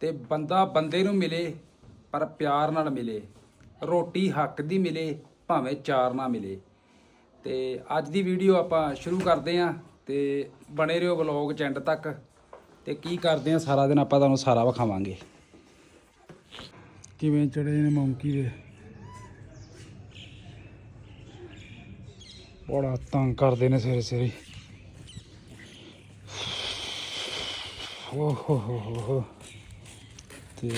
ਤੇ ਬੰਦਾ ਬੰਦੇ ਨੂੰ ਮਿਲੇ, ਪਰ ਪਿਆਰ ਨਾਲ ਮਿਲੇ, ਰੋਟੀ ਹੱਕ ਦੀ ਮਿਲੇ, ਭਾਵੇਂ ਚਾਰ ਨਾ ਮਿਲੇ। ਤੇ ਅੱਜ ਦੀ ਵੀਡੀਓ ਆਪਾਂ ਸ਼ੁਰੂ ਕਰਦੇ ਆਂ ਤੇ ਬਣੇ ਰਹੋ ਵਲੌਗ ਚ ਐਂਡ ਤੱਕ। ਤੇ ਕੀ ਕਰਦੇ ਆਂ ਸਾਰਾ ਦਿਨ ਆਪਾਂ ਤੁਹਾਨੂੰ ਸਾਰਾ ਵਿਖਾਵਾਂਗੇ। ਕਿਵੇਂ ਚੜੇ ਨੇ ਮੌਂਕੀ ਦੇ? ਬੜਾ ਤੰਗ ਕਰਦੇ ਨੇ ਸਵੇਰੇ ਸਵੇਰੇ। ਓ ਹੋ ਹੋ ਹੋ ਹੋ। ਤੇ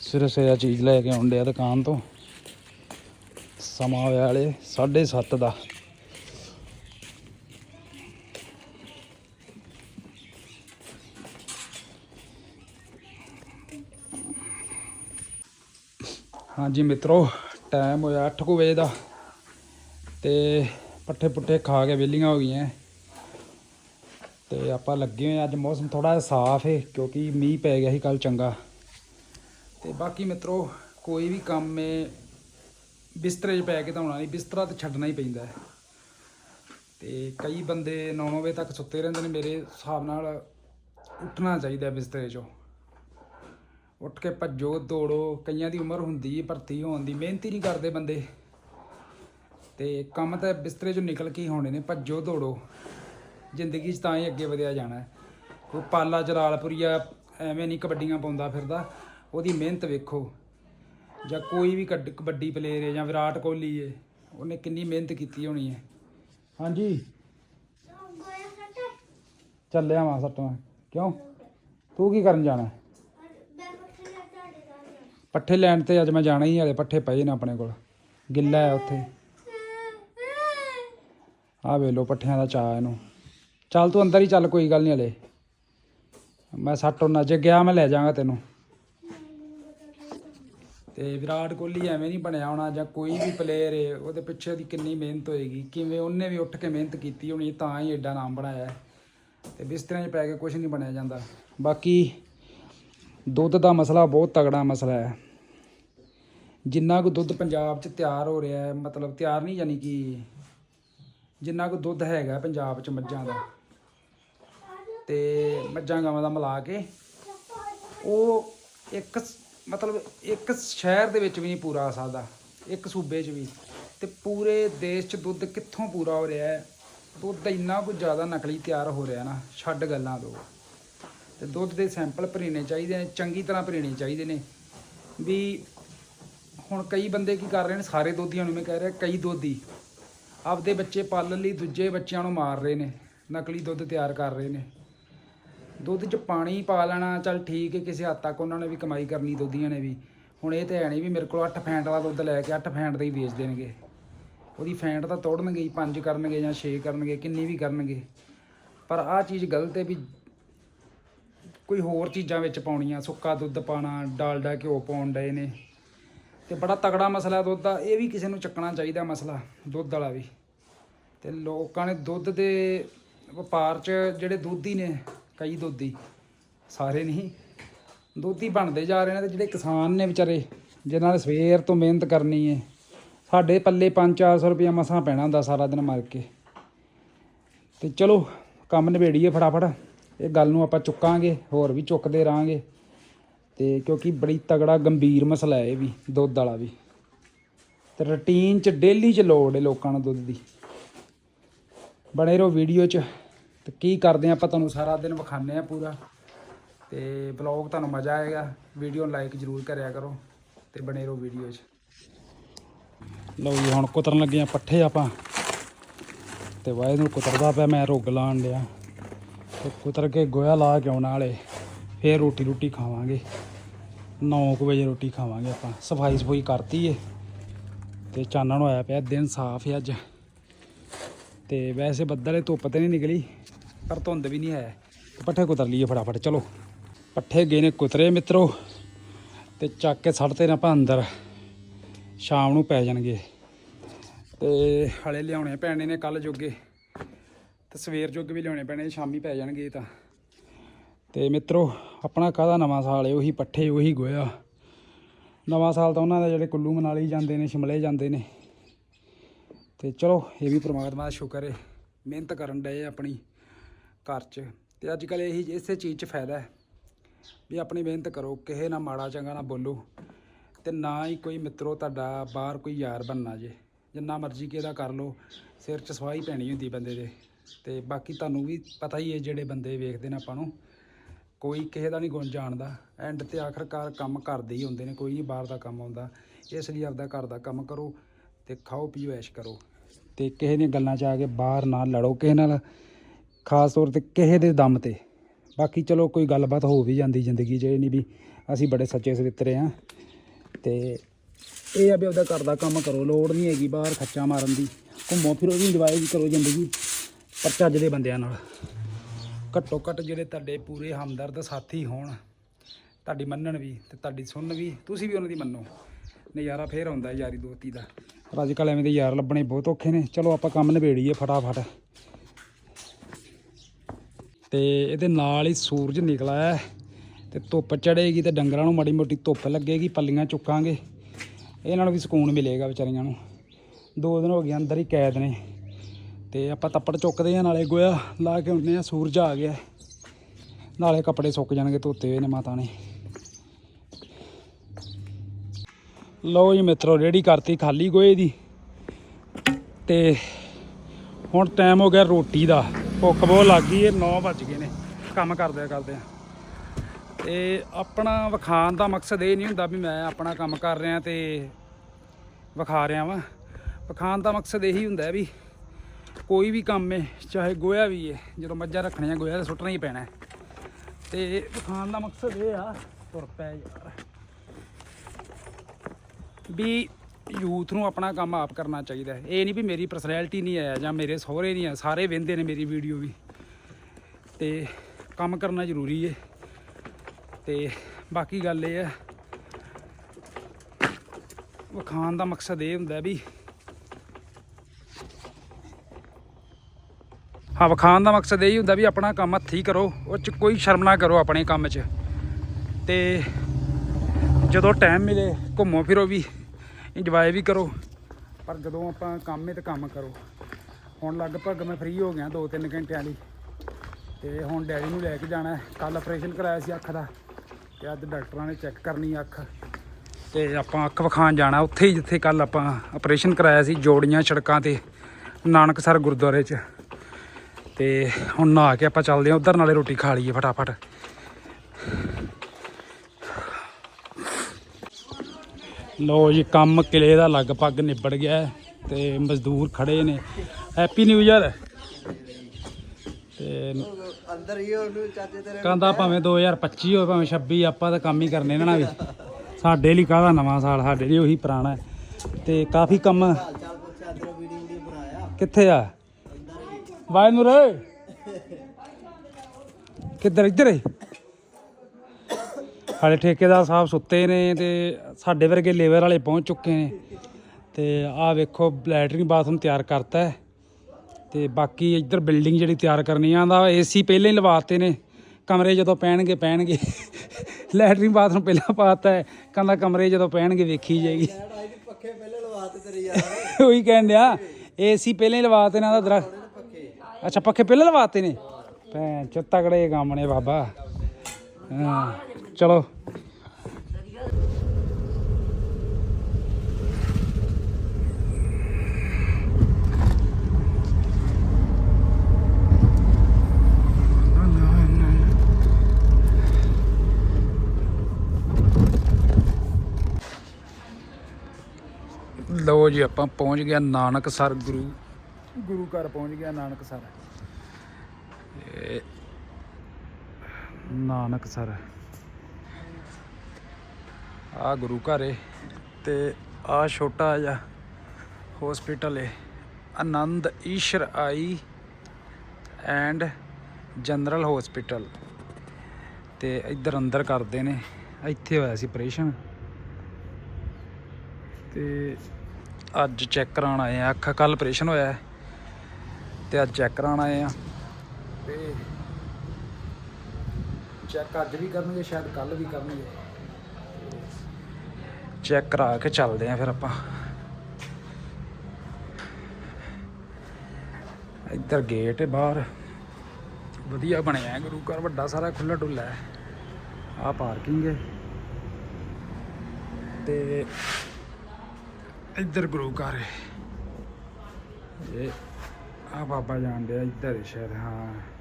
ਸਵੇਰੇ ਸਵੇਰੇ ਚੀਜ਼ ਲੈ ਕੇ ਆਉਣ ਡਿਆ ਦੁਕਾਨ ਤੋਂ। ਸਮਾਂ ਹੋਇਆ ਵਾਲੇ 7:30 ਦਾ। ਹਾਂਜੀ ਮਿੱਤਰੋ ਟਾਈਮ ਹੋਇਆ 8 ਵਜੇ ਦਾ ਤੇ ਪੱਠੇ ਪੁੱਠੇ ਖਾ ਕੇ ਵਿਹਲੀਆਂ ਹੋ ਗਈਆਂ। ਤੇ ਆਪਾਂ ਲੱਗੇ ਹੋਏ ਅੱਜ ਮੌਸਮ ਥੋੜਾ ਜਿਹਾ ਸਾਫ਼ ਹੈ ਕਿਉਂਕਿ ਮੀਂਹ ਪੈ ਗਿਆ ਸੀ ਕੱਲ ਚੰਗਾ। ਤੇ ਬਾਕੀ ਮਿੱਤਰੋ, ਕੋਈ ਵੀ ਕੰਮ ਹੈ ਬਿਸਤਰੇ 'ਚ ਪੈ ਕੇ ਤਾਂ ਹੋਣਾ ਨਹੀਂ, ਬਿਸਤਰਾ ਤੇ ਛੱਡਣਾ ਹੀ ਪੈਂਦਾ ਹੈ। ਤੇ ਕਈ ਬੰਦੇ 9 ਵਜੇ ਤੱਕ ਸੁੱਤੇ ਰਹਿੰਦੇ ਨੇ, ਮੇਰੇ ਹਿਸਾਬ ਨਾਲ ਉੱਠਣਾ ਚਾਹੀਦਾ ਬਿਸਤਰੇ 'ਚੋਂ। ਉੱਠ ਕੇ ਭੱਜੋ, ਦੌੜੋ, ਕਈਆਂ ਦੀ ਉਮਰ ਹੁੰਦੀ ਹੈ ਭਰਤੀ ਹੋਣ ਦੀ, ਮਿਹਨਤ ਹੀ ਨਹੀਂ ਕਰਦੇ ਬੰਦੇ। ਤੇ ਕੰਮ ਤਾਂ ਬਿਸਤਰੇ 'ਚੋਂ ਨਿਕਲ ਕੇ ਹੀ ਹੋਣੇ ਨੇ, ਭੱਜੋ, ਦੌੜੋ। ਜ਼ਿੰਦਗੀ 'ਚ ਤਾਂ ਹੀ ਅੱਗੇ ਵਧਿਆ ਜਾਣਾ ਹੈ। ਕੋਈ ਪਾਲਾ ਜਲਾਲਪੁਰੀਆ ਐਵੇਂ ਨਹੀਂ ਕਬੱਡੀਆਂ ਪਾਉਂਦਾ ਫਿਰਦਾ। ਉਹਦੀ ਮਿਹਨਤ ਵੇਖੋ। ਜਾਂ ਕੋਈ ਵੀ ਕੱਡ- ਕਬੱਡੀ ਪਲੇਅਰ ਹੈ ਜਾਂ ਵਿਰਾਟ ਕੋਹਲੀ ਹੈ, ਉਹਨੇ ਕਿੰਨੀ ਮਿਹਨਤ ਕੀਤੀ ਹੋਣੀ ਹੈ। ਹਾਂਜੀ? ਚੱਲਿਆ ਵਾਂ ਸੱਟਾਂ। ਕਿਉਂ? ਤੂੰ ਕੀ ਕਰਨ ਜਾਣਾ? ਪੱਠੇ ਲੈਣ ਤੇ ਅੱਜ ਮੈਂ ਜਾਣਾ ਹੀ ਹਲੇ ਪੱਠੇ ਪਏ ਨੇ ਆਪਣੇ ਕੋਲ। ਗਿੱਲਾ ਹੈ ਉੱਥੇ। ਆਹ ਵੇ ਲੋ ਪੱਠਿਆਂ ਦਾ ਚਾਹ ਇਹਨੂੰ। ਚੱਲ ਤੂੰ ਅੰਦਰ ਹੀ ਚੱਲ, ਕੋਈ ਗੱਲ ਨਹੀਂ ਹਲੇ। ਮੈਂ ਸੱਟ ਉਹਨਾਂ, ਜੇ ਗਿਆ ਮੈਂ ਲੈ ਜਾਵਾਂਗਾ ਤੈਨੂੰ। ਤੇ ਵਿਰਾਟ ਕੋਹਲੀ ਐਵੇਂ ਨਹੀਂ ਬਣਿਆ ਹੋਣਾ, ਜਾਂ ਕੋਈ ਵੀ ਪਲੇਅਰ ਏ, ਉਹਦੇ ਪਿੱਛੇ ਉਹਦੀ ਕਿੰਨੀ ਮਿਹਨਤ ਹੋਏਗੀ। ਕਿਵੇਂ ਉਹਨੇ ਵੀ ਉੱਠ ਕੇ ਮਿਹਨਤ ਕੀਤੀ ਹੋਣੀ, ਤਾਂ ਹੀ ਐਡਾ ਨਾਮ ਬਣਾਇਆ। ਹੈ। ਤੇ ਬਿਸਤਰਿਆਂ 'ਚ ਪੈ ਕੇ ਕੁਝ ਨਹੀਂ ਬਣਿਆ ਜਾਂਦਾ। ਬਾਕੀ ਦੁੱਧ ਦਾ ਮਸਲਾ ਬਹੁਤ ਤਗੜਾ ਮਸਲਾ ਹੈ। ਜਿੰਨਾ ਕੁ ਦੁੱਧ ਪੰਜਾਬ 'ਚ ਤਿਆਰ ਹੋ ਰਿਹਾ ਹੈ, ਮਤਲਬ ਤਿਆਰ ਨਹੀਂ ਯਾਨੀ ਕਿ ਜਿੰਨਾ ਕੁ ਦੁੱਧ ਹੈਗਾ ਪੰਜਾਬ 'ਚ ਮੱਝਾਂ ਦਾ। ਤੇ ਮੱਝਾਂ ਗਾਵਾਂ ਦਾ ਮਿਲਾ ਕੇ ਉਹ ਇੱਕ ਮਤਲਬ ਇੱਕ ਸ਼ਹਿਰ ਦੇ ਵਿੱਚ ਵੀ ਨਹੀਂ ਪੂਰਾ ਆ ਸਕਦਾ, ਇੱਕ ਸੂਬੇ 'ਚ ਵੀ। ਤੇ ਪੂਰੇ ਦੇਸ਼ 'ਚ ਦੁੱਧ ਕਿੱਥੋਂ ਪੂਰਾ ਹੋ ਰਿਹਾ ਹੈ? ਦੁੱਧ ਇੰਨਾ ਕੁ ਜ਼ਿਆਦਾ ਨਕਲੀ ਤਿਆਰ ਹੋ ਰਿਹਾ ਨਾ, ਛੱਡ ਗੱਲਾਂ ਦੋ। ਤੇ ਦੁੱਧ ਦੇ ਸੈਂਪਲ ਭਰੀਣੇ ਚਾਹੀਦੇ ਨੇ, ਚੰਗੀ ਤਰ੍ਹਾਂ ਭਰੀਣੇ ਚਾਹੀਦੇ ਨੇ। ਵੀ ਹੁਣ ਕਈ ਬੰਦੇ ਕੀ ਕਰ ਰਹੇ ਨੇ, ਸਾਰੇ ਦੋਧੀਆਂ ਨੂੰ ਮੈਂ ਕਹਿ ਰਿਹਾ, ਕਈ ਦੋਧੀ ਆਪਦੇ ਬੱਚੇ ਪਾਲਣ ਲਈ ਦੂਜੇ ਬੱਚਿਆਂ ਨੂੰ ਮਾਰ ਰਹੇ ਨੇ, ਨਕਲੀ ਦੁੱਧ ਤਿਆਰ ਕਰ ਰਹੇ ਨੇ। ਦੁੱਧ 'ਚ ਪਾਣੀ ਪਾ ਲੈਣਾ, ਚੱਲ ਠੀਕ ਹੈ ਕਿਸੇ ਹੱਦ ਤੱਕ ਉਹਨਾਂ ਨੇ ਵੀ ਕਮਾਈ ਕਰਨੀ ਦੁੱਧੀਆਂ ਨੇ ਵੀ। ਹੁਣ ਇਹ ਤਾਂ ਹੈ ਨਹੀਂ ਵੀ ਮੇਰੇ ਕੋਲ 8 ਫੈਂਟ ਵਾਲਾ ਦੁੱਧ ਲੈ ਕੇ 8 ਫੈਂਟ ਦਾ ਹੀ ਵੇਚ ਦੇਣਗੇ। ਉਹਦੀ ਫੈਂਟ ਤਾਂ ਤੋੜਨਗੇ ਹੀ 5 ਕਰਨਗੇ ਜਾਂ 6 ਕਰਨਗੇ, ਕਿੰਨੀ ਵੀ ਕਰਨਗੇ। ਪਰ ਆਹ ਚੀਜ਼ ਗਲਤ ਹੈ ਵੀ ਕੋਈ ਹੋਰ ਚੀਜ਼ਾਂ ਵਿੱਚ ਪਾਉਣੀਆਂ, ਸੁੱਕਾ ਦੁੱਧ ਪਾਣਾ ਡਾਲਡਾ ਘਿਓ ਪਾਉਣ ਡਏ ਨੇ। ਤੇ ਬੜਾ ਤਗੜਾ ਮਸਲਾ ਦੁੱਧ ਦਾ, ਇਹ ਵੀ ਕਿਸੇ ਨੂੰ ਚੱਕਣਾ ਚਾਹੀਦਾ ਮਸਲਾ, ਦੁੱਧ ਵਾਲਾ ਵੀ। ਤੇ ਲੋਕਾਂ ਨੇ ਦੁੱਧ ਦੇ ਵਪਾਰ 'ਚ ਜਿਹੜੇ ਦੁੱਧੀ ਨੇ ਕਈ ਦੁੱਧੀ, ਸਾਰੇ ਨਹੀਂ। ਦੁੱਧੀ ਬਣਦੇ ਜਾ ਰਹੇ ਨੇ ਤੇ ਜਿਹੜੇ ਕਿਸਾਨ ਨੇ ਵਿਚਾਰੇ, ਜਿਨ੍ਹਾਂ ਨੇ ਸਵੇਰ ਤੋਂ ਮਿਹਨਤ ਕਰਨੀ ਹੈ ਸਾਡੇ ਪੱਲੇ 5-400 ਰੁਪਇਆ ਮਸਾਂ ਪੈਣਾ ਹੁੰਦਾ ਸਾਰਾ ਦਿਨ ਮਰ ਕੇ। ਤੇ ਚਲੋ, ਕੰਮ ਨਿਬੇੜੀਏ ਫਟਾਫਟ। ਇਹ ਗੱਲ ਨੂੰ ਆਪਾਂ ਚੁੱਕਾਂਗੇ, ਹੋਰ ਵੀ ਚੁੱਕਦੇ ਰਹਾਂਗੇ। ਤੇ ਕਿਉਂਕਿ ਬੜੀ ਤਗੜਾ, ਗੰਭੀਰ ਮਸਲਾ ਹੈ ਇਹ ਵੀ, ਦੁੱਧ ਵਾਲਾ ਵੀ। ਤੇ ਰੁਟੀਨ ਚ ਡੇਲੀ ਚ ਲੋੜ ਹੈ ਲੋਕਾਂ ਨੂੰ ਦੁੱਧ ਦੀ। ਬਣੇ ਰਹੋ ਵੀਡੀਓ ਚ। ਤੇ ਕੀ ਕਰਦੇ ਆਪਾਂ ਤੁਹਾਨੂੰ ਸਾਰਾ ਦਿਨ ਵਿਖਾਣੇ ਆ ਪੂਰਾ। ਤੇ ਬਲੌਗ ਤੁਹਾਨੂੰ ਮਜ਼ਾ ਆਏਗਾ। ਵੀਡੀਓ ਲਾਈਕ ਜ਼ਰੂਰ ਕਰਿਆ ਕਰੋ ਤੇ ਬਣੇ ਰਹੋ ਵੀਡੀਓ 'ਚ। ਲਓ ਜੀ, ਹੁਣ ਕੁਤਰਨ ਲੱਗੇ ਆ ਪੱਠੇ ਆਪਾਂ। ਤੇ ਵਾਏ ਨੂੰ ਕੁਤਰਦਾ ਪਿਆ, ਮੈਂ ਰੁੱਗ ਲਾਣ ਲਿਆ ਤੇ ਕੁਤਰ ਕੇ ਗੋਇਆ ਲਾ ਕੇ ਆਉਣ ਵਾਲੇ। ਫੇਰ ਰੋਟੀ ਰੋਟੀ ਖਾਵਾਂਗੇ। 9 ਵਜੇ ਰੋਟੀ ਖਾਵਾਂਗੇ ਆਪਾਂ। ਸਫ਼ਾਈ ਸਫ਼ਾਈ ਕਰਤੀ ਏ। ਤੇ ਚਾਨਣ ਹੋਇਆ ਪਿਆ, ਦਿਨ ਸਾਫ਼ ਹੈ ਅੱਜ। ਤੇ ਵੈਸੇ ਬੱਦਲ ਏ ਧੁੱਪ ਤੇ ਨਹੀਂ ਨਿਕਲੀ। ਪਰ ਧੁੰਦ ਵੀ ਨਹੀਂ ਹੈ। ਪੱਠੇ ਕੁਤਰ ਲਈਏ ਫਟਾਫਟ, ਚਲੋ। ਪੱਠੇ ਗਏ ਨੇ ਕੁਤਰੇ ਮਿੱਤਰੋ, ਤੇ ਚੱਕ ਕੇ ਸੜਤੇ ਨਾ ਆਪਾਂ ਅੰਦਰ। ਸ਼ਾਮ ਨੂੰ ਪੈ ਜਾਣਗੇ। ਤੇ ਹਲੇ ਲਿਆਉਣੇ ਪੈਣੇ ਨੇ ਕੱਲ ਜੋਗੇ। ਤੇ ਸਵੇਰ ਜੋਗੇ ਵੀ ਲਿਆਉਣੇ ਪੈਣੇ, ਸ਼ਾਮੀ ਪੈ ਜਾਣਗੇ ਤਾਂ। ਤੇ ਮਿੱਤਰੋ, ਆਪਣਾ ਕਾਹਦਾ ਨਵਾਂ ਸਾਲ ਹੈ? ਉਹੀ ਪੱਠੇ, ਉਹੀ ਗੋਇਆ। ਨਵਾਂ ਸਾਲ ਤਾਂ ਉਹਨਾਂ ਦੇ ਜਿਹੜੇ ਕੁੱਲੂ ਮਨਾਲੀ ਜਾਂਦੇ ਨੇ, ਸ਼ਿਮਲੇ ਜਾਂਦੇ ਨੇ। ਤੇ ਚਲੋ, ਇਹ ਵੀ ਪ੍ਰਮਾਤਮਾ ਦਾ ਸ਼ੁਕਰ ਹੈ। ਮਿਹਨਤ ਕਰਨ ਡਏ ਆਪਣੀ। ਘਰ 'ਚ। ਤੇ ਅੱਜ ਕੱਲ ਇਹੀ ਇਸੇ ਚੀਜ਼ 'ਚ ਫਾਇਦਾ ਹੈ ਵੀ ਆਪਣੀ ਮਿਹਨਤ ਕਰੋ, ਕਿਸੇ ਨਾਲ ਮਾੜਾ ਚੰਗਾ ਨਾ ਬੋਲੋ ਤੇ ਨਾ ਹੀ ਕੋਈ ਮਿੱਤਰੋ ਤੁਹਾਡਾ ਬਾਹਰ ਕੋਈ ਯਾਰ ਬਣਨਾ ਜੇ। ਜਿੰਨਾ ਮਰਜ਼ੀ ਕਿਹਦਾ ਕਰ ਲਓ, ਸਿਰ 'ਚ ਸਵਾਹੀ ਪੈਣੀ ਹੁੰਦੀ ਬੰਦੇ ਦੇ। ਤੇ ਬਾਕੀ ਤੁਹਾਨੂੰ ਵੀ ਪਤਾ ਹੀ ਹੈ ਜਿਹੜੇ ਬੰਦੇ ਵੇਖਦੇ ਨੇ ਆਪਾਂ ਨੂੰ, ਕੋਈ ਕਿਸੇ ਦਾ ਨਹੀਂ ਗੁਣ ਜਾਣਦਾ। ਐਂਡ ਤੇ ਆਖਰਕਾਰ ਕੰਮ ਕਰਦੇ ਹੀ ਹੁੰਦੇ ਨੇ, ਕੋਈ ਨਹੀਂ ਬਾਹਰ ਦਾ ਕੰਮ ਆਉਂਦਾ। ਇਸ ਲਈ ਆਪਦਾ ਘਰ ਦਾ ਕੰਮ ਕਰੋ ਤੇ ਖਾਓ ਪੀਓ ਐਸ਼ ਕਰੋ। ਤੇ ਕਿਸੇ ਦੀਆਂ ਗੱਲਾਂ 'ਚ ਆ ਕੇ ਬਾਹਰ ਨਾ ਲੜੋ, ਕਿਸੇ ਨਾਲ ਖਾਸ ਤੌਰ ਤੇ ਕਿਸੇ ਦੇ ਦਮ ਤੇ। ਬਾਕੀ ਚਲੋ ਕੋਈ ਗੱਲਬਾਤ ਹੋ ਵੀ ਜਾਂਦੀ ਜ਼ਿੰਦਗੀ 'ਚ, ਇਹ ਨਹੀਂ ਵੀ ਅਸੀਂ ਬੜੇ ਸੱਚੇ ਸਵਿੱਤਰੇ ਆ। ਤੇ ਇਹ ਆ ਵੀ ਉਹਦਾ ਘਰ ਦਾ ਕੰਮ ਕਰੋ, ਲੋੜ ਨਹੀਂ ਹੈਗੀ ਬਾਹਰ ਖੱਚਾ ਮਾਰਨ ਦੀ। ਘੁੰਮੋ ਫਿਰੋ ਵੀ ਇੰਜੋਏ ਵੀ ਕਰੋ ਜ਼ਿੰਦਗੀ, ਪਰ ਚੱਜ ਦੇ ਬੰਦਿਆਂ ਨਾਲ। ਘੱਟੋ ਘੱਟ ਜਿਹੜੇ ਤੁਹਾਡੇ ਪੂਰੇ ਹਮਦਰਦ ਸਾਥੀ ਹੋਣ, ਤੁਹਾਡੀ ਮੰਨਣ ਵੀ ਤੇ ਤੁਹਾਡੀ ਸੁਣਨ ਵੀ, ਤੁਸੀਂ ਵੀ ਉਹਨਾਂ ਦੀ ਮੰਨੋ। ਨਜ਼ਾਰਾ ਫੇਰ ਆਉਂਦਾ ਯਾਰੀ ਦੋਸਤੀ ਦਾ। ਪਰ ਅੱਜ ਕੱਲ੍ਹ ਐਵੇਂ ਦੇ ਯਾਰ ਲੱਭਣੇ ਬਹੁਤ ਔਖੇ ਨੇ। ਚਲੋ ਆਪਾਂ ਕੰਮ ਨਿਬੇੜੀਏ ਫਟਾਫਟ। ਤੇ ਇਹਦੇ ਨਾਲ ਹੀ ਸੂਰਜ ਨਿਕਲਾ ਹੈ ਤੇ ਧੁੱਪ ਚੜੇਗੀ ਤੇ ਡੰਗਰਾਂ ਨੂੰ ਮਾੜੀ ਮੋਟੀ ਧੁੱਪ ਲੱਗੇਗੀ, ਪੱਲੀਆਂ ਚੁੱਕਾਂਗੇ। ਇਹਨਾਂ ਨੂੰ ਵੀ ਸਕੂਨ ਮਿਲੇਗਾ ਵਿਚਾਰੀਆਂ ਨੂੰ। ਦੋ ਦਿਨ ਹੋ ਗਏ, ਅੰਦਰ ਹੀ ਕੈਦ ਨੇ। ਤੇ ਆਪਾਂ ਤੱਪੜ ਚੁੱਕਦੇ ਆ ਨਾਲੇ ਗੋਇਆ ਲਾ ਕੇ ਹੁੰਨੇ ਆ ਸੂਰਜ ਆ ਗਿਆ। ਨਾਲੇ ਕੱਪੜੇ ਸੁੱਕ ਜਾਣਗੇ, ਧੋਤੇ ਹੋਏ ਨੇ ਮਾਤਾ ਨੇ। ਲਓ ਜੀ ਮਿੱਤਰੋ ਰੇੜੀ ਕਰਤੀ ਖਾਲੀ ਗੋਏ ਦੀ। ਤੇ ਹੁਣ ਟਾਈਮ ਹੋ ਗਿਆ ਰੋਟੀ ਦਾ। ਭੁੱਖ ਬਹੁਤ ਲੱਗ ਗਈ ਏ 9 ਵੱਜ ਗਏ ਨੇ। ਕੰਮ ਕਰਦੇ ਆ ਕਰਦੇ ਆ। ਤੇ ਆਪਣਾ ਵਿਖਾਣ ਦਾ ਮਕਸਦ ਇਹ ਨਹੀਂ ਹੁੰਦਾ ਵੀ ਮੈਂ ਆਪਣਾ ਕੰਮ ਕਰ ਰਿਹਾ ਤੇ ਵਿਖਾ ਰਿਹਾ ਵਾਂ। ਵਿਖਾਣ ਦਾ ਮਕਸਦ ਇਹੀ ਹੁੰਦਾ ਵੀ ਕੋਈ ਵੀ ਕੰਮ ਏ ਚਾਹੇ ਗੋਇਆ ਵੀ ਏ ਜਦੋਂ ਮੱਝਾਂ ਰੱਖਣੀਆਂ ਗੋਇਆ ਤਾਂ ਸੁੱਟਣਾ ਹੀ ਪੈਣਾ ਹੈ। ਤੇ ਵਿਖਾਣ ਦਾ ਮਕਸਦ ਇਹ ਆ, ਤੁਰ ਪੈ ਯਾਰ। ਵੀ ਯੂਥ ਨੂੰ ਆਪਣਾ ਕੰਮ ਆਪ ਕਰਨਾ ਚਾਹੀਦਾ ਹੈ। ਇਹ ਨਹੀਂ ਵੀ ਮੇਰੀ ਪਰਸਨੈਲਿਟੀ ਨਹੀਂ ਹੈ ਜਾਂ ਮੇਰੇ ਸਹੁਰੇ ਨਹੀਂ ਹੈ ਸਾਰੇ ਵੇਂਦੇ ਨੇ ਮੇਰੀ ਵੀਡੀਓ ਵੀ। ਤੇ ਕੰਮ ਕਰਨਾ ਜ਼ਰੂਰੀ ਹੈ ਤੇ ਬਾਕੀ ਗੱਲ ਇਹ ਹੈ ਵਖਾਣ ਦਾ ਮਕਸਦ ਇਹ ਹੁੰਦਾ ਵੀ ਹਾਂ ਵਖਾਣ ਦਾ ਮਕਸਦ ਇਹ ਹੀ ਹੁੰਦਾ ਵੀ ਆਪਣਾ ਕੰਮ ਹੱਥੀਂ ਕਰੋ, ਉਹ ਚ ਕੋਈ ਸ਼ਰਮ ਨਾ ਕਰੋ ਆਪਣੇ ਕੰਮ 'ਚ। ਤੇ ਜਦੋਂ ਟਾਈਮ ਮਿਲੇ, ਘੁੰਮੋ ਫਿਰੋ ਵੀ। ਇੰਜੋਏ ਵੀ ਕਰੋ। ਪਰ ਜਦੋਂ ਆਪਾਂ ਕੰਮ ਹੈ ਤੇ ਕੰਮ ਕਰੋ। ਹੁਣ ਲਗਭਗ ਮੈਂ ਫ੍ਰੀ ਹੋ ਗਿਆ 2-3 ਘੰਟਿਆਂ ਲਈ। ਤੇ ਹੁਣ ਡੈਡੀ ਨੂੰ ਲੈ ਕੇ ਜਾਣਾ ਕੱਲ ਆਪਰੇਸ਼ਨ ਕਰਾਇਆ ਸੀ ਅੱਖ ਦਾ। ਤੇ ਅੱਜ ਡਾਕਟਰਾਂ ਨੇ ਚੈੱਕ ਕਰਨੀ ਅੱਖ। ਤੇ ਆਪਾਂ ਅੱਖ ਵਿਖਾਣ ਜਾਣਾ ਉੱਥੇ ਹੀ, ਜਿੱਥੇ ਕੱਲ ਆਪਾਂ ਆਪਰੇਸ਼ਨ ਕਰਾਇਆ ਸੀ ਜੋੜੀਆਂ ਸੜਕਾਂ ਤੇ, ਨਾਨਕਸਰ ਗੁਰਦੁਆਰੇ 'ਚ। ਤੇ ਹੁਣ ਨਹਾ ਕੇ ਆਪਾਂ ਚੱਲਦੇ ਹਾਂ, ਉਧਰ ਨਾਲੇ ਰੋਟੀ ਖਾ ਲਈਏ ਫਟਾਫਟ। ਲੋ ਜੀ ਕੰਮ ਕਿਲੇ ਦਾ ਲਗਭਗ ਨਿਬੜ ਗਿਆ ਹੈ ਤੇ ਮਜ਼ਦੂਰ ਖੜੇ ਨੇ। ਹੈਪੀ ਨਿਊ ਇਅਰ ਤੇ ਅੰਦਰ ਹੀ ਉਹਨੂੰ ਚਾਚੇ ਤੇਰੇ ਕਹਿੰਦਾ ਭਾਵੇਂ 2025 ਹੋਵੇ ਭਾਵੇਂ 26 ਆਪਾਂ ਤਾਂ ਕੰਮ ਹੀ ਕਰਨੇ ਇਹਨਾਂ ਨਾਲ ਵੀ। ਸਾਡੇ ਲਈ ਕਾਹਦਾ ਨਵਾਂ ਸਾਲ ਸਾਡੇ ਲਈ ਉਹੀ ਪੁਰਾਣਾ ਹੈ। ਤੇ ਕਾਫੀ ਕੰਮ ਕਿੱਥੇ ਆ? ਵਾਏ ਨੂਰ ਕਿੱਧਰ ਇੱਧਰ ਏ? ਹਾਲੇ ਠੇਕੇਦਾਰ ਸਾਹਿਬ ਸੁੱਤੇ ਨੇ ਤੇ ਸਾਡੇ ਵਰਗੇ ਲੇਬਰ ਵਾਲੇ ਪਹੁੰਚ ਚੁੱਕੇ ਨੇ। ਤੇ ਆਹ ਵੇਖੋ, ਲੈਟਰਿੰਗ ਬਾਥਰੂਮ ਤਿਆਰ ਕਰਤਾ ਹੈ। ਤੇ ਬਾਕੀ ਇੱਧਰ ਬਿਲਡਿੰਗ ਜਿਹੜੀ ਤਿਆਰ ਕਰਨੀ ਆ, ਆਂਦਾ ਏਸੀ ਪਹਿਲਾਂ ਹੀ ਲਵਾਤੇ ਨੇ। ਕਮਰੇ ਜਦੋਂ ਪੈਣਗੇ ਪੈਣਗੇ। ਲੈਟਰਿੰਗ ਬਾਥਰੂਮ ਪਹਿਲਾਂ ਪਾਤਾ ਹੈ। ਕਹਿੰਦਾ ਕਮਰੇ ਜਦੋਂ ਪੈਣਗੇ, ਵੇਖੀ ਜਾਏਗੀ। ਪੱਖੇ ਪਹਿਲੇ ਲਵਾਤੇ ਤੇਰੇ ਯਾਰ ਉਹੀ ਕਹਿਣ ਡਿਆ ਏਸੀ ਪਹਿਲਾਂ ਹੀ ਲਵਾਤੇ ਨੇ ਉਹਦਾ ਦਰਖਤ। ਅੱਛਾ, ਪੱਖੇ ਪਹਿਲਾਂ ਲਵਾਤੇ ਨੇ? ਭੈਣ ਚ ਤਗੜੇ ਕੰਮ ਨੇ ਬਾਬਾ। ਹਾਂ ਚਲੋ। ਲੋ ਜੀ ਆਪਾਂ ਪਹੁੰਚ ਗਿਆ ਨਾਨਕਸਰ ਗੁਰੂ ਗੁਰੂ ਘਰ ਪਹੁੰਚ ਗਿਆ ਨਾਨਕਸਰ। ਇਹ ਨਾਨਕਸਰ ਆ ਗੁਰੂ ਘਰ ਏ ਤੇ ਆ ਛੋਟਾ ਜਿਹਾ hospital A. Anand Ishar eye and general hospital ਤੇ ਇੱਧਰ ਅੰਦਰ ਕਰਦੇ ਨੇ। ਇੱਥੇ ਹੋਇਆ ਸੀ ਆਪਰੇਸ਼ਨ ਤੇ ਅੱਜ ਚੈੱਕ ਕਰਾਉਣ ਆਏ ਆ। ਅੱਖ ਕੱਲ ਆਪਰੇਸ਼ਨ ਹੋਇਆ। ਹੈ ਤੇ ਅੱਜ ਚੈੱਕ ਕਰਾਉਣ ਆਏ ਆ। ਤੇ ਚੈੱਕ ਅੱਜ ਵੀ ਕਰਨਗੇ, ਸ਼ਾਇਦ ਕੱਲ ਵੀ ਕਰਨਗੇ। ਚੈੱਕ ਕਰਾ ਕੇ ਚੱਲਦੇ ਆ ਫਿਰ ਆਪਾਂ। ਇੱਧਰ ਗੇਟ ਹੈ ਬਾਹਰ। ਵਧੀਆ ਬਣਿਆ ਹੈ ਗੁਰੂ ਘਰ, ਵੱਡਾ ਸਾਰਾ ਖੁੱਲਾ ਡੁੱਲਾ ਹੈ। ਆ ਪਾਰਕਿੰਗ ਹੈ। ਤੇ ਇੱਧਰ ਗੁਰੂ ਘਰ ਹੈ। ਇਹ ਆ ਬਾਬਾ ਜਾਣਦੇ ਆ ਇੱਧਰ ਹੈ ਸ਼ਾਇਦ, ਹਾਂ।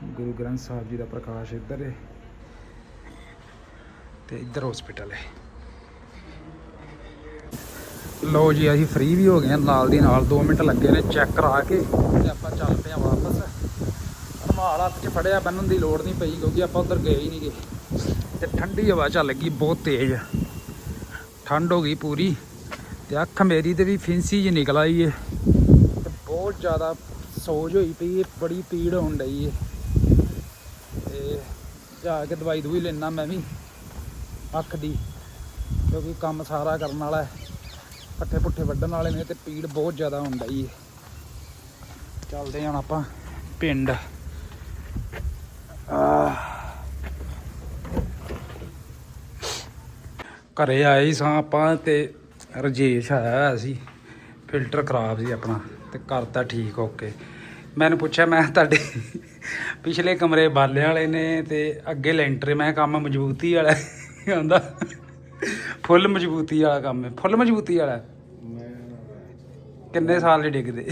ਗੁਰੂ ਗ੍ਰੰਥ ਸਾਹਿਬ ਜੀ ਦਾ ਪ੍ਰਕਾਸ਼ ਇੱਧਰ ਹੈ ਤੇ ਇੱਧਰ ਹਸਪੀਟਲ ਹੈ ਲੋ ਜੀ, ਅਸੀਂ ਫ੍ਰੀ ਵੀ ਹੋ ਗਏ ਹਾਂ ਨਾਲ ਦੀ ਨਾਲ। 2 ਮਿੰਟ ਲੱਗੇ ਨੇ ਚੈੱਕ ਕਰਾ ਕੇ ਤੇ ਆਪਾਂ ਚੱਲ ਪਏ ਹਾਂ ਵਾਪਸ। ਮਾਲ ਹੱਥ 'ਚ ਫੜਿਆ ਬੰਨਣ ਦੀ ਲੋੜ ਨਹੀਂ ਪਈ ਕਿਉਂਕਿ ਆਪਾਂ ਉਧਰ ਗਏ ਹੀ ਨਹੀਂਗੇ। ਤੇ ਠੰਡੀ ਹਵਾ ਚੱਲ ਗਈ, ਬਹੁਤ ਤੇਜ਼। ਠੰਡ ਹੋ ਗਈ ਪੂਰੀ ਤੇ ਅੱਖ ਮੇਰੀ ਤੇ ਵੀ ਫਿੰਸੀ ਜੀ ਨਿਕਲ ਆਈ ਏ। ਤੇ ਬਹੁਤ ਜ਼ਿਆਦਾ ਸੋਜ ਹੋਈ ਪਈ ਏ, ਬੜੀ ਪੀੜ ਹੋਣ ਡਈ ਏ। ਜਾ ਕੇ ਦਵਾਈ ਦੂਈ ਲੈਣਾ ਮੈਂ ਵੀ, ਅੱਖ ਦੀ, ਕਿਉਂਕਿ ਕੰਮ ਸਾਰਾ ਕਰਨ ਵਾਲਾ ਹੈ। ਪੱਠੇ ਪੁੱਠੇ ਵੱਢਣ ਵਾਲੇ ਨੇ ਤੇ ਪੀੜ ਬਹੁਤ ਜ਼ਿਆਦਾ ਹੋਣ ਜੀ ਚੱਲਦੇ ਹਾਂ ਆਪਾਂ ਪਿੰਡ। ਆਹ। ਘਰੇ ਆਏ ਹੀ ਸਾਂ ਆਪਾਂ ਤੇ ਰਜੇਸ਼ ਆਇਆ ਸੀ, ਫਿਲਟਰ ਖਰਾਬ ਸੀ ਆਪਣਾ ਤੇ ਕਰਤਾ ਠੀਕ ਓਕੇ ਮੈਨੂੰ ਪੁੱਛਿਆ, ਮੈਂ ਤੁਹਾਡੇ ਪਿਛਲੇ ਕਮਰੇ ਬਾਲੇ ਵਾਲੇ ਨੇ ਤੇ ਅੱਗੇ ਲੈਂਟਰ ਮੈਂ ਕੰਮ ਮਜ਼ਬੂਤੀ ਵਾਲਾ। ਆਂਦਾ ਫੁੱਲ ਮਜ਼ਬੂਤੀ ਵਾਲਾ ਕੰਮ ਹੈ। ਫੁੱਲ ਮਜ਼ਬੂਤੀ ਵਾਲਾ। ਕਿੰਨੇ ਸਾਲ ਦੇ ਡਿੱਗਦੇ?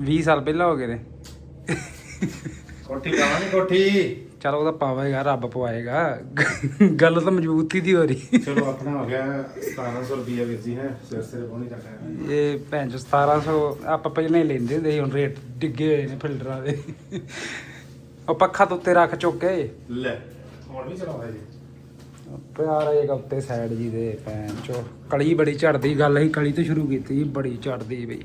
20 ਸਾਲ ਪਹਿਲਾਂ ਹੋ ਗਏ ਨੇ। ਕੋਠੀ ਪਾਵਾਂਗੇ ਕੋਠੀ? ਚਲ ਉਹਦਾ ਪਾਵੇਗਾ ਰੱਬ ਪਵਾਏਗਾ। ਗੱਲ ਤਾਂ ਮਜ਼ਬੂਤੀ ਦੀ ਹੋ ਰਹੀ। ਚਲੋ ਆਪਣਾ ਹੋ ਗਿਆ 1700 ਰੁਪਏ ਵੀਰ ਜੀ ਹੈ। ਸਿਰ ਸਿਰ ਪਹੁੰਚ ਜਾਣਾ ਇਹ ਭੈਣ ਚੋ 1700 ਆਪਾਂ ਪਹਿਲਾਂ ਹੀ ਲੈਂਦੇ ਹੁੰਦੇ ਸੀ ਹੁਣ ਰੇਟ ਡਿੱਗੇ ਹੋਏ ਨੇ ਫਿਲਟਰਾਂ ਦੇ। ਉਹ ਪੱਖਾ ਤੋਂ ਉੱਤੇ ਰੱਖ ਚੁੱਕ ਲੈ ਹੁਣ ਵੀ ਚਲਾਉਂਦਾ ਜੀ। ਪਿਆਰ ਆਏਗਾ ਉੱਤੇ ਸਾਈਡ ਜੀ ਦੇ ਭੈਣ ਚੋ ਕਲੀ ਬੜੀ ਝੜਦੀ ਗੱਲ ਅਸੀਂ ਕਲੀ ਤੋਂ ਸ਼ੁਰੂ ਕੀਤੀ ਬੜੀ ਝੜਦੀ ਬਈ।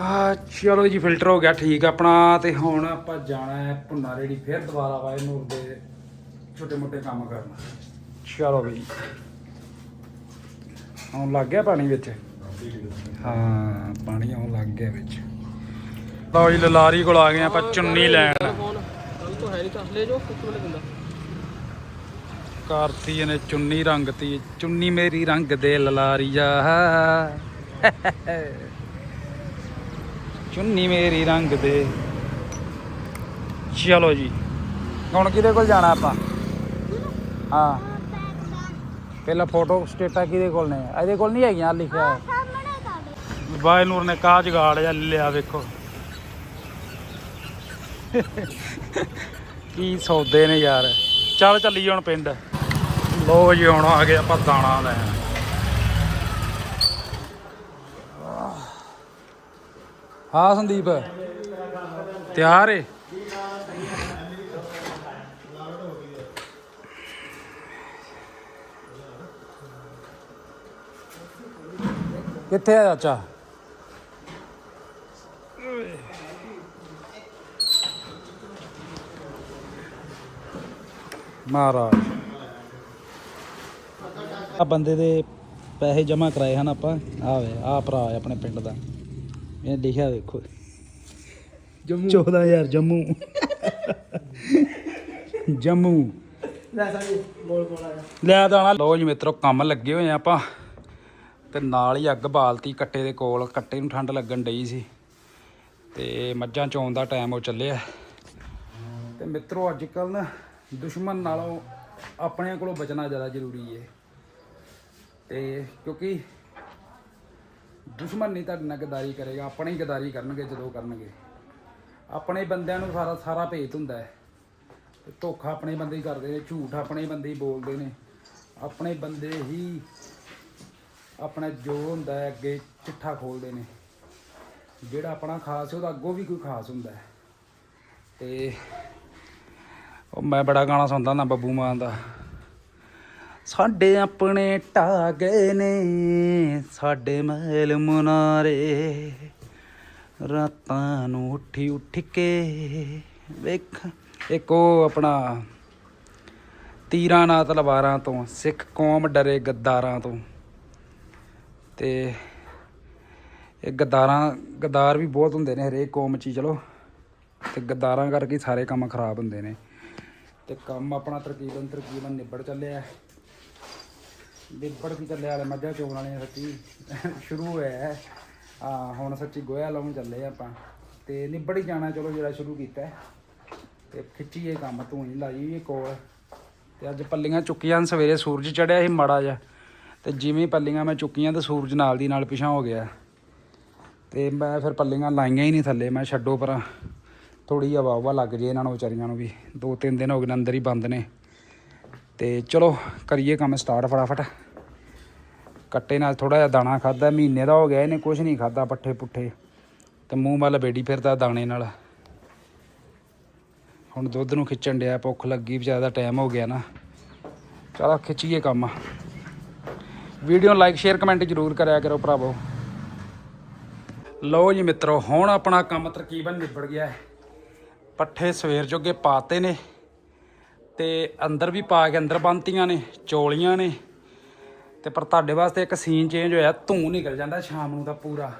ਹਾਂ ਚਲੋ ਜੀ ਫਿਲਟਰ ਹੋ ਗਿਆ ਠੀਕ ਆਪਣਾ ਤੇ ਹੁਣ ਆਪਾਂ ਜਾਣਾ ਹੈ ਭੁੰਨਾ ਰੇੜੀ ਫਿਰ ਦੁਬਾਰਾ ਵਾਏ ਨੂਰ ਦੇ ਛੋਟੇ ਮੋਟੇ ਕੰਮ ਕਰਨਾ। ਚਲੋ ਬਈ ਹੁਣ ਲੱਗ ਗਿਆ ਪਾਣੀ ਵਿੱਚ? ਹਾਂ ਪਾਣੀ ਆਉਣ ਲੱਗ ਗਿਆ ਵਿੱਚ। ਲਓ ਜੀ ਲਲਾਰੀ ਕੋਲ ਆ ਗਏ ਆਪਾਂ ਚੁੰਨੀ ਲੈਣ। ਕਾਰਤੀ ਨੇ ਚੁੰਨੀ ਰੰਗਤੀ ਚੁੰਨੀ ਮੇਰੀ ਰੰਗ ਦੇ ਲਲਾਰੀ ਜਾ। ਚੁੰਨੀ ਮੇਰੀ ਰੰਗ ਦੇ। ਚਲੋ ਜੀ। ਹੁਣ ਕਿਹਦੇ ਕੋਲ ਜਾਣਾ ਆਪਾਂ? ਹਾਂ। ਪਹਿਲਾਂ ਫੋਟੋ ਸਟੇਟਾ ਕਿਹਦੇ ਕੋਲ ਨੇ? ਇਹਦੇ ਕੋਲ ਨਹੀਂ ਹੈਗੀਆਂ ਲਿਖਿਆ ਹੈ ਬਾਈ ਨੂਰ ਨੇ ਕਾਹ ਜਗਾੜ ਜਾਂ ਲਿਆ ਵੇਖੋ। ਕੀ ਸੌਦੇ ਨੇ ਯਾਰ। ਚੱਲ ਚੱਲੀ ਹੁਣ ਪਿੰਡ। ਲੋ ਜੀ, ਹੁਣ ਆ ਗਏ ਆਪਾਂ ਦਾਣਾ ਲੈਣ। ਹਾਂ, ਸੰਦੀਪ। ਤਿਆਰ ਏ। ਕਿੱਥੇ ਆ ਚਾਚਾ? ਮਹਾਰਾਜ। ਆ ਬੰਦੇ ਦੇ ਪੈਸੇ ਜਮ੍ਹਾਂ ਕਰਾਏ ਹਨ ਆਪਾਂ। ਆ ਵੇ ਆ ਭਰਾ ਹੈ ਆਪਣੇ ਪਿੰਡ ਦਾ। ਇਹ ਲਿਖਿਆ ਵੇਖੋ। ਜੰਮੂ। 14000 ਜੰਮੂ। ਜੰਮੂ। ਲੈ ਸਾਡੀ ਮੋਲ ਕੋਲ ਆ ਲੈ ਦਾਣਾ ਲੋ ਜੀ ਮਿੱਤਰੋ ਕੰਮ ਲੱਗੇ ਹੋਏ ਆ ਆਪਾਂ। ਤੇ ਨਾਲ ਹੀ ਅੱਗ ਬਾਲਤੀ ਕੱਟੇ ਦੇ ਕੋਲ। ਕੱਟੇ ਨੂੰ ਠੰਡ ਲੱਗਣ ਡਈ ਸੀ। ਤੇ ਮੱਝਾਂ ਚੋਣ ਦਾ ਟਾਈਮ ਉਹ ਚੱਲਿਆ। ਤੇ ਮਿੱਤਰੋ ਅੱਜ ਕੱਲ ਨਾ ਦੁਸ਼ਮਣ ਨਾਲੋਂ ਆਪਣਿਆਂ ਕੋਲੋਂ ਬਚਣਾ ਜ਼ਿਆਦਾ ਜ਼ਰੂਰੀ ਹੈ ਤੇ ਕਿਉਂਕਿ ਦੁਸ਼ਮਣ ਨਹੀਂ ਤੁਹਾਡੇ ਨਾਲ ਗਦਾਰੀ ਕਰੇਗਾ, ਆਪਣੇ ਹੀ ਗਦਾਰੀ ਕਰਨਗੇ ਜਦੋਂ ਕਰਨਗੇ। ਆਪਣੇ ਬੰਦਿਆਂ ਨੂੰ ਸਾਰਾ ਸਾਰਾ ਭੇਤ ਹੁੰਦਾ ਹੈ। ਤੇ ਧੋਖਾ ਆਪਣੇ ਬੰਦੇ ਹੀ ਕਰਦੇ ਨੇ, ਝੂਠ ਆਪਣੇ ਬੰਦੇ ਹੀ ਬੋਲਦੇ ਨੇ। ਆਪਣੇ ਬੰਦੇ ਹੀ ਆਪਣਾ ਜੋ ਹੁੰਦਾ ਹੈ, ਅੱਗੇ ਚਿੱਠਾ ਖੋਲਦੇ ਨੇ। ਜਿਹੜਾ ਆਪਣਾ ਖਾਸ ਉਹਦਾ ਅੱਗੋਂ ਵੀ ਕੋਈ ਖਾਸ ਹੁੰਦਾ ਹੈ। ਤੇ ਉਹ ਮੈਂ ਬੜਾ ਗਾਣਾ ਸੁਣਦਾ ਹੁੰਦਾ ਬੱਬੂ ਮਾਨ ਦਾ। ਸਾਡੇ ਆਪਣੇ ਢਾ ਗਏ ਨੇ, ਸਾਡੇ ਮਹਿਲ ਮੁਨਾਰੇ। ਰਾਤਾਂ ਨੂੰ ਉੱਠੀ ਉੱਠ ਕੇ ਵੇਖ, ਇੱਕ ਉਹ ਆਪਣਾ ਤੀਰਾਂ ਨਾਲ ਤਲਵਾਰਾਂ ਤੋਂ, ਸਿੱਖ ਕੌਮ ਡਰੇ ਗੱਦਾਰਾਂ ਤੋਂ। ਤੇ ਇਹ ਗੱਦਾਰਾਂ, ਗੱਦਾਰ ਵੀ ਬਹੁਤ ਹੁੰਦੇ ਨੇ ਹਰੇਕ ਕੌਮ 'ਚ ਹੀ, ਚਲੋ। ਤੇ ਗੱਦਾਰਾਂ ਕਰਕੇ ਸਾਰੇ ਕੰਮ ਖਰਾਬ ਹੁੰਦੇ ਨੇ। ਤੇ ਕੰਮ ਆਪਣਾ ਤਰਕੀਬਨ ਤਰਕੀਬਨ ਨਿਬੜ ਚੱਲਿਆ। ਹੈ। ਨਿਬੜ ਵੀ ਚੱਲਿਆ ਵਾਲੇ ਮੱਝਾਂ ਚੋਣ ਵਾਲੇ ਸੱਚੀ। ਸ਼ੁਰੂ ਹੋਇਆ ਹੈ। ਆ ਹੁਣ ਸੱਚੀ ਗੋਇਆ ਲਾਉਣ ਚੱਲੇ ਆਪਾਂ। ਤੇ ਨਿਬੜ ਹੀ ਜਾਣਾ ਚਲੋ ਜਿਹੜਾ ਸ਼ੁਰੂ ਕੀਤਾ ਹੈ। ਤੇ ਖਿੱਚੀਏ ਕੰਮ ਤੂੰ ਹੀ ਲਾਈ ਇਹ ਕੋਲ। ਤੇ ਅੱਜ ਪੱਲੀਆਂ ਚੁੱਕੀਆਂ ਸਵੇਰੇ ਸੂਰਜ ਚੜਿਆ ਸੀ ਮਾੜਾ ਜਿਹਾ। ਤੇ ਜਿਵੇਂ ਪੱਲੀਆਂ ਮੈਂ ਚੁੱਕੀਆਂ ਤੇ ਸੂਰਜ ਨਾਲ ਦੀ ਨਾਲ ਪਿਛਾਂ ਹੋ ਗਿਆ। ਤੇ ਮੈਂ ਫਿਰ ਪੱਲੀਆਂ ਲਾਈਆਂ ਹੀ ਨਹੀਂ ਥੱਲੇ, ਮੈਂ ਛੱਡੋ ਪਰਾਂ। ਥੋੜੀ ਹਵਾ ਹਵਾ ਲੱਗ ਜੇ ਇਹਨਾਂ ਨੂੰ ਵਿਚਾਰੀਆਂ ਨੂੰ ਵੀ। ਦੋ ਤਿੰਨ ਦਿਨ ਹੋ ਗਏ ਨੇ, ਅੰਦਰ ਹੀ ਬੰਦ ਨੇ। ਤੇ ਚਲੋ ਕਰੀਏ ਕੰਮ ਸਟਾਰਟ ਫਟਾਫਟ। ਕੱਟੇ ਨਾਲ ਥੋੜਾ ਜਿਹਾ ਦਾਣਾ ਖਾਦਾ ਮਹੀਨੇ ਦਾ ਹੋ ਗਿਆ, ਇਹਨੇ ਕੁਝ ਨਹੀਂ ਖਾਦਾ ਪੱਠੇ ਪੁੱਠੇ। ਤੇ ਮੂੰਹ ਵੱਲ ਬੇੜੀ ਫਿਰਦਾ ਦਾਣੇ ਨਾਲ। ਹੁਣ ਦੁੱਧ ਨੂੰ ਖਿੱਚਣ ਡਿਆ, ਭੁੱਖ ਲੱਗੀ ਵਿਚਾਰਾ ਦਾ ਟਾਈਮ ਹੋ ਗਿਆ ਨਾ। ਚਲੋ ਖਿੱਚੀਏ ਕੰਮ। ਵੀਡੀਓ ਲਾਈਕ ਸ਼ੇਅਰ ਕਮੈਂਟ ਜ਼ਰੂਰ ਕਰਿਆ ਕਰੋ ਭਰਾਵੋ। ਲਓ ਜੀ ਮਿੱਤਰੋ, ਹੁਣ ਆਪਣਾ ਕੰਮ ਤਰਕੀਬਨ ਨਿਬੜ ਗਿਆ ਹੈ। ਪੱਠੇ ਸਵੇਰ ਜੋਗੇ ਪਾਤੇ ਨੇ। ਤੇ ਅੰਦਰ ਵੀ ਪਾ ਕੇ ਅੰਦਰ ਬੰਨਤੀਆਂ ਨੇ, ਚੋਲੀਆਂ ਨੇ। ਤੇ ਪਰ ਤੁਹਾਡੇ ਵਾਸਤੇ ਇੱਕ ਸੀਨ ਚੇਂਜ ਹੋਇਆ, ਧੂੰ ਨਿਕਲ ਜਾਂਦਾ ਸ਼ਾਮ ਨੂੰ ਤਾਂ ਪੂਰਾ।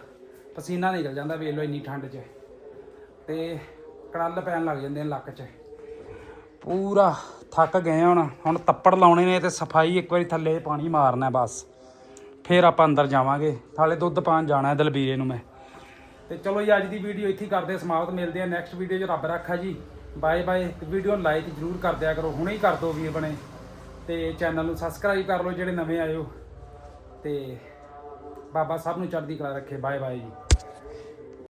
ਪਸੀਨਾ ਨਿਕਲ ਜਾਂਦਾ, ਵੇਖ ਲਓ ਇੰਨੀ ਠੰਡ 'ਚ। ਤੇ ਕੜਲ ਪੈਣ ਲੱਗ ਜਾਂਦੇ ਨੇ ਲੱਕ 'ਚ। ਪੂਰਾ ਥੱਕ ਗਏ ਹੁਣ ਹੁਣ ਤੱਪੜ ਲਾਉਣੇ ਨੇ ਤੇ ਸਫ਼ਾਈ ਇੱਕ ਵਾਰੀ ਥੱਲੇ ਪਾਣੀ ਮਾਰਨਾ ਬਸ। ਫੇਰ ਆਪਾਂ ਅੰਦਰ ਜਾਵਾਂਗੇ। ਥਾਲੇ ਦੁੱਧ ਪਾਣ ਜਾਣਾ ਦਲਬੀਰੇ ਨੂੰ ਮੈਂ। ਤੇ ਚਲੋ ਜੀ, ਅੱਜ ਦੀ ਵੀਡੀਓ ਇੱਥੇ ਕਰਦੇ ਸਮਾਪਤ। ਮਿਲਦੇ ਆ ਨੈਕਸਟ ਵੀਡੀਓ 'ਚ। ਰੱਬ ਰੱਖਾ ਜੀ। ਬਾਏ ਬਾਏ ਤੇ ਵੀਡੀਓ ਨੂੰ ਲਾਈਕ ਜ਼ਰੂਰ ਕਰ ਦਿਆ ਕਰੋ, ਹੁਣੇ ਹੀ ਕਰ ਦਿਓ ਵੀਰ ਬਣੇ। ਤੇ ਚੈਨਲ ਨੂੰ ਸਬਸਕ੍ਰਾਈਬ ਕਰ ਲਓ ਜਿਹੜੇ ਨਵੇਂ ਆਏ ਹੋ। ਤੇ ਬਾਬਾ ਸਭ ਨੂੰ ਚੜ੍ਹਦੀ ਕਲਾ ਰੱਖੇ, ਬਾਏ ਬਾਏ ਜੀ।